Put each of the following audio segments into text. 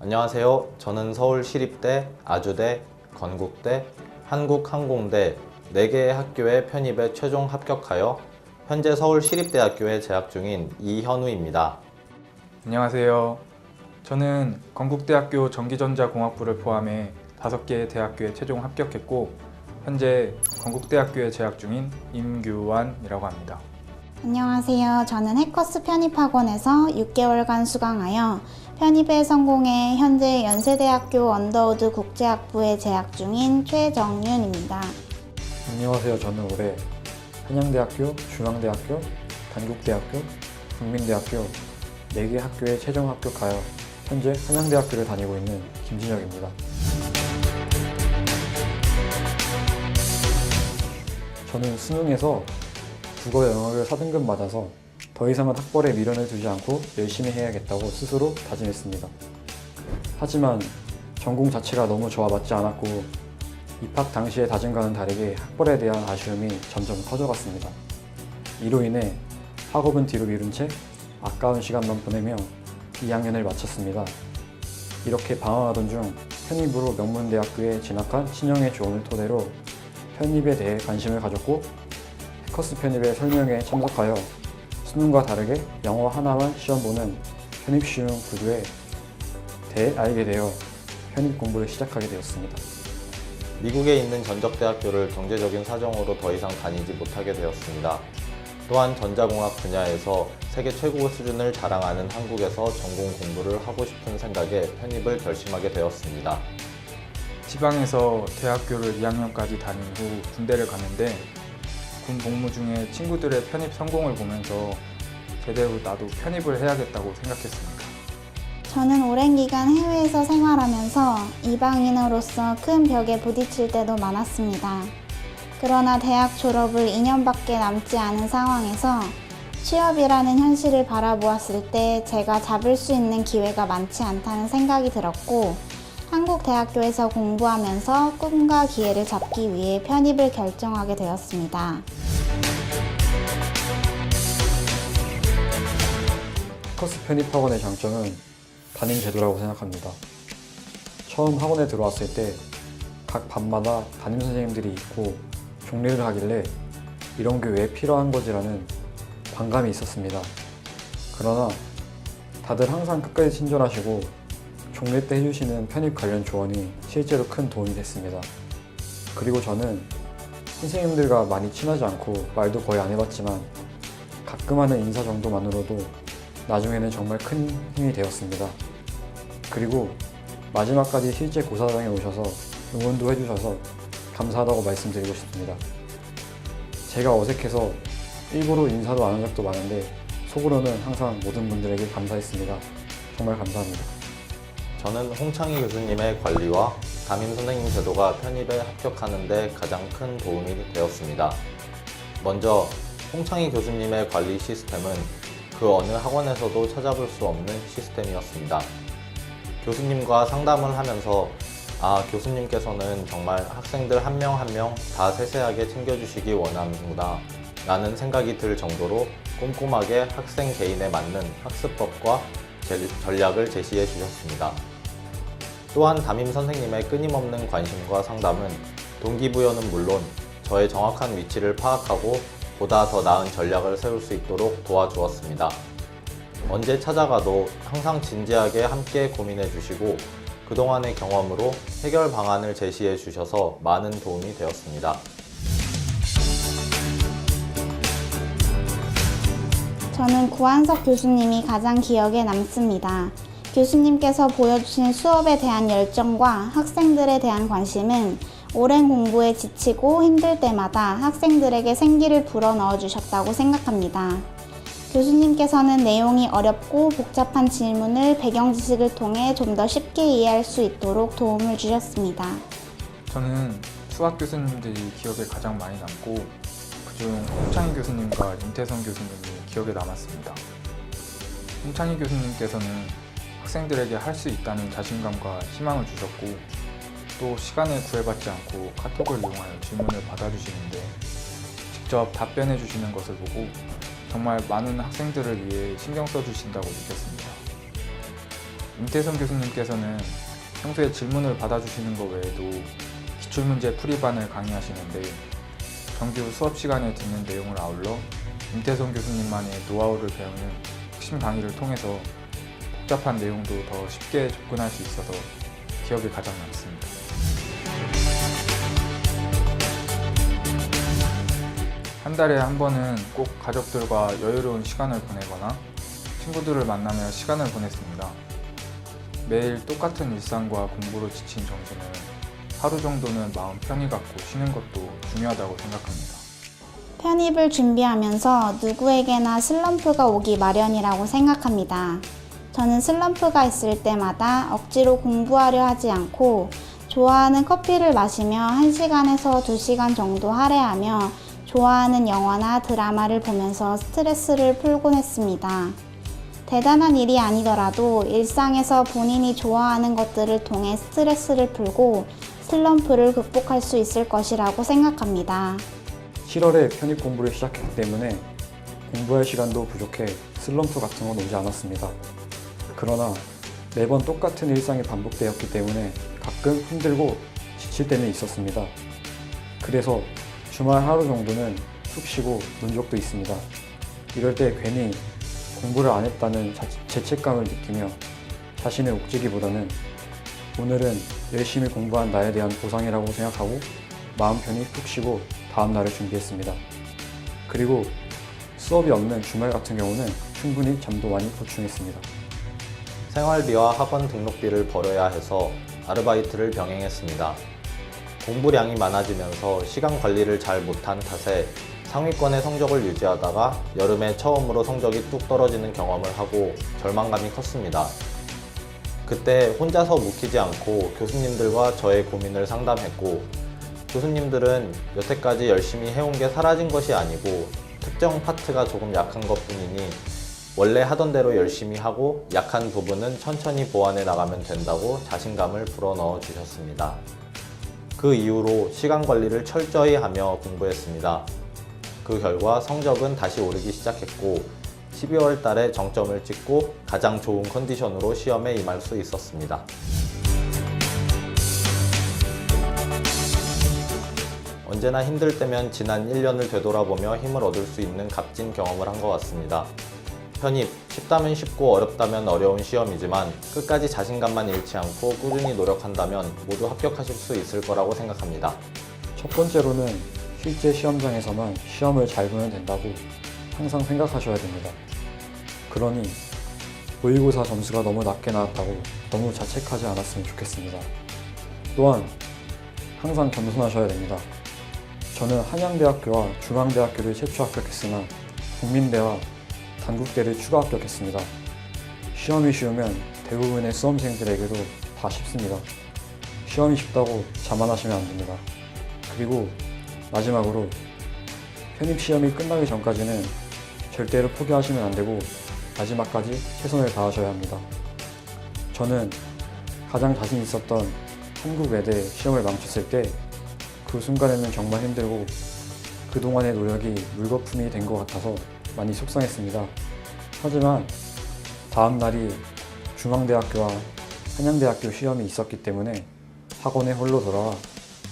안녕하세요. 저는 서울시립대, 아주대, 건국대, 한국항공대 4개의 학교에 편입에 최종 합격하여 현재 서울시립대학교에 재학 중인 이현우입니다. 안녕하세요. 저는 건국대학교 전기전자공학부를 포함해 5개의 대학교에 최종 합격했고 현재 건국대학교에 재학 중인 임규환이라고 합니다. 안녕하세요. 저는 해커스 편입학원에서 6개월간 수강하여 편입에 성공해 현재 연세대학교 언더우드 국제학부에 재학 중인 최정윤입니다. 안녕하세요. 저는 올해 한양대학교, 중앙대학교, 단국대학교, 국민대학교 4개 학교에 최종 합격하여 현재 한양대학교를 다니고 있는 김진혁입니다. 저는 수능에서 국어 영어를 4등급 맞아서 더 이상은 학벌에 미련을 두지 않고 열심히 해야겠다고 스스로 다짐했습니다. 하지만 전공 자체가 너무 저와 맞지 않았고 입학 당시의 다짐과는 다르게 학벌에 대한 아쉬움이 점점 커져갔습니다. 이로 인해 학업은 뒤로 미룬 채 아까운 시간만 보내며 2학년을 마쳤습니다. 이렇게 방황하던 중 편입으로 명문대학교에 진학한 친형의 조언을 토대로 편입에 대해 관심을 가졌고 해커스 편입의 설명회에 참석하여 수능과 다르게 영어 하나만 시험 보는 편입 쉬운 구조에 대해 알게 되어 편입 공부를 시작하게 되었습니다. 미국에 있는 전적대학교를 경제적인 사정으로 더 이상 다니지 못하게 되었습니다. 또한 전자공학 분야에서 세계 최고 수준을 자랑하는 한국에서 전공 공부를 하고 싶은 생각에 편입을 결심하게 되었습니다. 지방에서 대학교를 2학년까지 다닌 후 군대를 갔는데 군 복무 중에 친구들의 편입 성공을 보면서 제대로 나도 편입을 해야겠다고 생각했습니다. 저는 오랜 기간 해외에서 생활하면서 이방인으로서 큰 벽에 부딪힐 때도 많았습니다. 그러나 대학 졸업을 2년밖에 남지 않은 상황에서 취업이라는 현실을 바라보았을 때 제가 잡을 수 있는 기회가 많지 않다는 생각이 들었고 한국 대학교에서 공부하면서 꿈과 기회를 잡기 위해 편입을 결정하게 되었습니다. 커스 편입 학원의 장점은 담임 제도라고 생각합니다. 처음 학원에 들어왔을 때 각 반마다 담임 선생님들이 있고 종례를 하길래 이런 게 왜 필요한 거지라는 반감이 있었습니다. 그러나 다들 항상 끝까지 친절하시고 종례 때 해주시는 편입 관련 조언이 실제로 큰 도움이 됐습니다. 그리고 저는 선생님들과 많이 친하지 않고 말도 거의 안 해봤지만 가끔 하는 인사 정도만으로도 나중에는 정말 큰 힘이 되었습니다. 그리고 마지막까지 실제 고사장에 오셔서 응원도 해주셔서 감사하다고 말씀드리고 싶습니다. 제가 어색해서 일부러 인사도 안 한 적도 많은데 속으로는 항상 모든 분들에게 감사했습니다. 정말 감사합니다. 저는 홍창희 교수님의 관리와 담임 선생님 제도가 편입에 합격하는 데 가장 큰 도움이 되었습니다. 먼저 홍창희 교수님의 관리 시스템은 그 어느 학원에서도 찾아볼 수 없는 시스템이었습니다. 교수님과 상담을 하면서 아, 교수님께서는 정말 학생들 한 명 한 명 다 세세하게 챙겨주시기 원하는구나 라는 생각이 들 정도로 꼼꼼하게 학생 개인에 맞는 학습법과 제- 전략을 제시해 주셨습니다. 또한 담임 선생님의 끊임없는 관심과 상담은 동기부여는 물론 저의 정확한 위치를 파악하고 보다 더 나은 전략을 세울 수 있도록 도와주었습니다. 언제 찾아가도 항상 진지하게 함께 고민해 주시고 그동안의 경험으로 해결 방안을 제시해 주셔서 많은 도움이 되었습니다. 저는 구한석 교수님이 가장 기억에 남습니다. 교수님께서 보여주신 수업에 대한 열정과 학생들에 대한 관심은 오랜 공부에 지치고 힘들 때마다 학생들에게 생기를 불어넣어 주셨다고 생각합니다. 교수님께서는 내용이 어렵고 복잡한 질문을 배경 지식을 통해 좀 더 쉽게 이해할 수 있도록 도움을 주셨습니다. 저는 수학 교수님들이 기억에 가장 많이 남고 그중 홍창희 교수님과 임태성 교수님이 기억에 남았습니다. 홍창희 교수님께서는 학생들에게 할 수 있다는 자신감과 희망을 주셨고 또 시간을 구애받지 않고 카톡을 이용하여 질문을 받아주시는데 직접 답변해 주시는 것을 보고 정말 많은 학생들을 위해 신경 써주신다고 느꼈습니다. 임태성 교수님께서는 평소에 질문을 받아주시는 것 외에도 기출문제 풀이반을 강의하시는데 정규 수업 시간에 듣는 내용을 아울러 임태성 교수님만의 노하우를 배우는 핵심 강의를 통해서 복잡한 내용도 더 쉽게 접근할 수 있어서 기억에 가장 남습니다. 한 달에 한 번은 꼭 가족들과 여유로운 시간을 보내거나 친구들을 만나며 시간을 보냈습니다. 매일 똑같은 일상과 공부로 지친 정신을 하루 정도는 마음 편히 갖고 쉬는 것도 중요하다고 생각합니다. 편입을 준비하면서 누구에게나 슬럼프가 오기 마련이라고 생각합니다. 저는 슬럼프가 있을 때마다 억지로 공부하려 하지 않고 좋아하는 커피를 마시며 1시간에서 2시간 정도 할애하며 좋아하는 영화나 드라마를 보면서 스트레스를 풀곤 했습니다. 대단한 일이 아니더라도 일상에서 본인이 좋아하는 것들을 통해 스트레스를 풀고 슬럼프를 극복할 수 있을 것이라고 생각합니다. 7월에 편입 공부를 시작했기 때문에 공부할 시간도 부족해 슬럼프 같은 건 오지 않았습니다. 그러나 매번 똑같은 일상이 반복되었기 때문에 가끔 힘들고 지칠 때는 있었습니다. 그래서 주말 하루 정도는 푹 쉬고 논 적도 있습니다. 이럴 때 괜히 공부를 안 했다는 자- 죄책감을 느끼며 자신을 옥죄기보다는 오늘은 열심히 공부한 나에 대한 보상이라고 생각하고 마음 편히 푹 쉬고 다음 날을 준비했습니다. 그리고 수업이 없는 주말 같은 경우는 충분히 잠도 많이 보충했습니다. 생활비와 학원 등록비를 벌어야 해서 아르바이트를 병행했습니다. 공부량이 많아지면서 시간 관리를 잘 못한 탓에 상위권의 성적을 유지하다가 여름에 처음으로 성적이 뚝 떨어지는 경험을 하고 절망감이 컸습니다. 그때 혼자서 묵히지 않고 교수님들과 저의 고민을 상담했고 교수님들은 여태까지 열심히 해온 게 사라진 것이 아니고 특정 파트가 조금 약한 것 뿐이니 원래 하던 대로 열심히 하고 약한 부분은 천천히 보완해 나가면 된다고 자신감을 불어넣어 주셨습니다. 그 이후로 시간 관리를 철저히 하며 공부했습니다. 그 결과 성적은 다시 오르기 시작했고 12월 달에 정점을 찍고 가장 좋은 컨디션으로 시험에 임할 수 있었습니다. 언제나 힘들 때면 지난 1년을 되돌아보며 힘을 얻을 수 있는 값진 경험을 한 것 같습니다. 편입, 쉽다면 쉽고 어렵다면 어려운 시험이지만 끝까지 자신감만 잃지 않고 꾸준히 노력한다면 모두 합격하실 수 있을 거라고 생각합니다. 첫 번째로는 실제 시험장에서만 시험을 잘 보면 된다고 항상 생각하셔야 됩니다. 그러니 모의고사 점수가 너무 낮게 나왔다고 너무 자책하지 않았으면 좋겠습니다. 또한 항상 겸손하셔야 됩니다. 저는 한양대학교와 중앙대학교를 최초 합격했으나 국민대와 단국대를 추가 합격했습니다. 시험이 쉬우면 대부분의 수험생들에게도 다 쉽습니다. 시험이 쉽다고 자만하시면 안 됩니다. 그리고 마지막으로 편입 시험이 끝나기 전까지는 절대로 포기하시면 안 되고 마지막까지 최선을 다하셔야 합니다. 저는 가장 자신 있었던 한국 외대 시험을 망쳤을 때 그 순간에는 정말 힘들고 그동안의 노력이 물거품이 된 것 같아서 많이 속상했습니다. 하지만 다음 날이 중앙대학교와 한양대학교 시험이 있었기 때문에 학원에 홀로 돌아와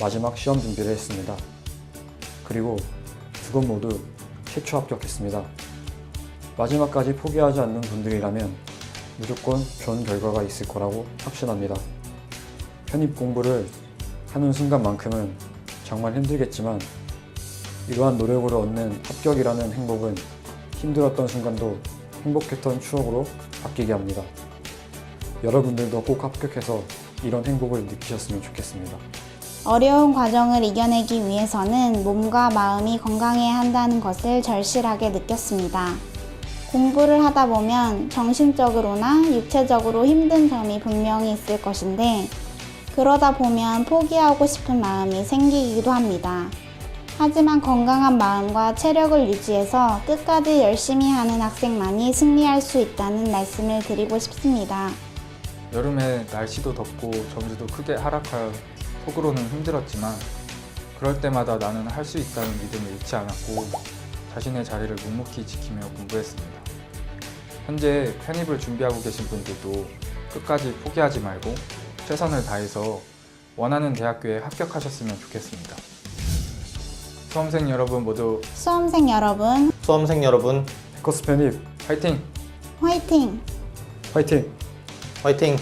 마지막 시험 준비를 했습니다. 그리고 두 건 모두 최초 합격했습니다. 마지막까지 포기하지 않는 분들이라면 무조건 좋은 결과가 있을 거라고 확신합니다. 편입 공부를 하는 순간만큼은 정말 힘들겠지만 이러한 노력으로 얻는 합격이라는 행복은 힘들었던 순간도 행복했던 추억으로 바뀌게 합니다. 여러분들도 꼭 합격해서 이런 행복을 느끼셨으면 좋겠습니다. 어려운 과정을 이겨내기 위해서는 몸과 마음이 건강해야 한다는 것을 절실하게 느꼈습니다. 공부를 하다 보면 정신적으로나 육체적으로 힘든 점이 분명히 있을 것인데, 그러다 보면 포기하고 싶은 마음이 생기기도 합니다. 하지만 건강한 마음과 체력을 유지해서 끝까지 열심히 하는 학생만이 승리할 수 있다는 말씀을 드리고 싶습니다. 여름에 날씨도 덥고 점수도 크게 하락하여 속으로는 힘들었지만 그럴 때마다 나는 할 수 있다는 믿음을 잃지 않았고 자신의 자리를 묵묵히 지키며 공부했습니다. 현재 편입을 준비하고 계신 분들도 끝까지 포기하지 말고 최선을 다해서 원하는 대학교에 합격하셨으면 좋겠습니다. 수험생 여러분 모두 수험생 여러분, 수험생 여러분, 패커스 편입 화이팅! 화이팅! 화이팅! 화이팅!